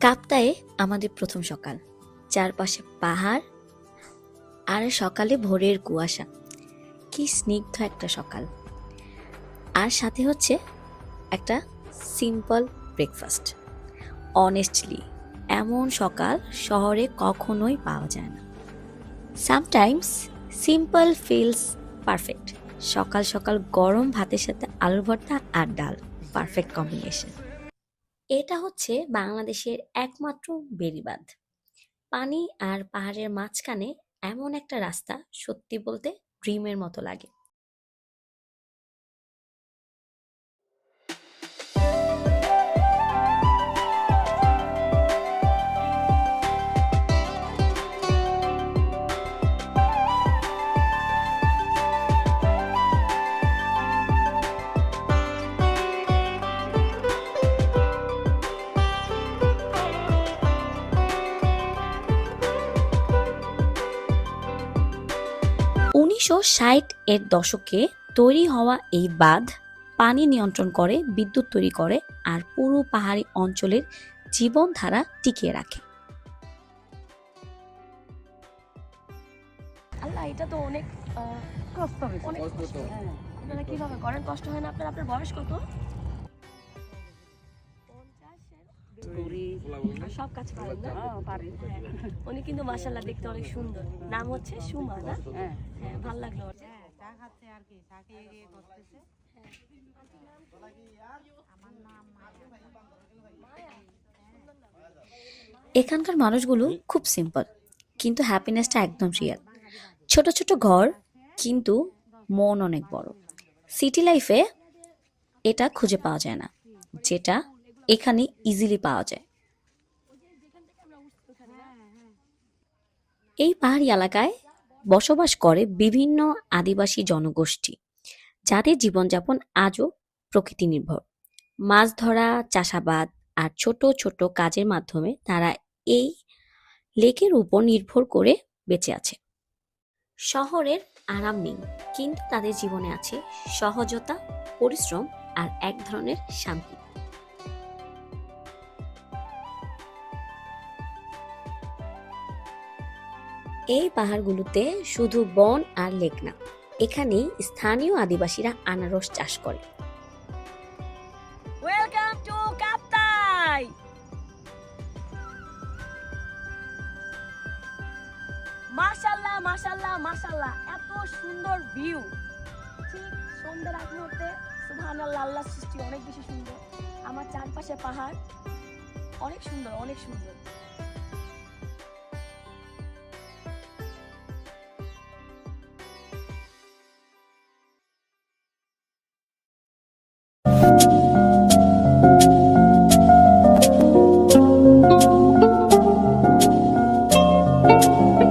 কাপ্তায়ে আমাদের প্রথম সকাল। চারপাশে পাহাড় আর সকালে ভোরের কুয়াশা। কি স্নিগ্ধ একটা সকাল। আর সাথে হচ্ছে একটা সিম্পল ব্রেকফাস্ট অনেস্টলি এমন সকাল শহরে কখনোই পাওয়া যায় না। সামটাইমস সিম্পল ফিলস পারফেক্ট সকাল সকাল গরম ভাতের সাথে আলুর ভর্তা আর ডাল। পারফেক্ট কম্বিনেশন এটা হচ্ছে বাংলাদেশের একমাত্র বেড়িবাঁধ। পানি আর পাহাড়ের মাঝখানে এমন একটা রাস্তা সত্যি বলতে ড্রিমের মতো লাগে। উনিশশো ষাট এর দশকে তৈরি হওয়া এই বাঁধ পানি নিয়ন্ত্রণ করে বিদ্যুৎ তৈরি করে আর পুরো পাহাড়ি অঞ্চলের জীবনধারা টিকিয়ে রাখে। আল্লাহ এটা তো অনেক কষ্ট হবে অনেক কষ্ট কষ্ট। হ্যাঁ। আপনারা কীভাবে করেন? কষ্ট হয় না? আপনার আপনার বয়স কত? দড়ি, সব কাজ পারেন না হ্যাঁ, পারি। হ্যাঁ। উনি কিন্তু মাসাল্লাহ দেখতে অনেক সুন্দর। নাম হচ্ছে সুমা না? হ্যাঁ। হ্যাঁ ভালো লাগল চা খাচ্ছে আর কি চা খেয়ে গিয়ে করতেছে আমার নাম এখানকার মানুষগুলো খুব সিম্পল কিন্তু হ্যাপিনেসটা একদম রিয়েল। ছোট ছোট ঘর কিন্তু মন অনেক বড়। সিটি লাইফে এটা খুঁজে পাওয়া যায় না যেটা এখানে ইজিলি পাওয়া যায়। এই পাহাড়ি এলাকায় বসবাস করে বিভিন্ন আদিবাসী জনগোষ্ঠী, যাদের জীবনযাপন আজও প্রকৃতি নির্ভর মাছ ধরা, চাষাবাদ আর ছোট ছোট কাজের মাধ্যমে তারা এই লেকের উপর নির্ভর করে বেঁচে আছে। শহরের আরাম নেই, কিন্তু তাদের জীবনে আছে সহজতা, পরিশ্রম আর এক ধরনের শান্তি। এই পাহাড়গুলোতে শুধু বন আর লেক না, এখানেই স্থানীয় আদিবাসীরা আনারস চাষ করে। ওয়েলকাম টু কাপ্তাই মাশাল্লাহ মাশাল্লাহ মাশাল্লাহ, এত সুন্দর ভিউ ঠিক সন্ধ্যার আগ মুহূর্তে, সুবহানাল্লাহ আল্লাহ সৃষ্টি অনেক বেশি সুন্দর। আমার চারপাশে পাহাড়, অনেক সুন্দর অনেক সুন্দর। Thank you.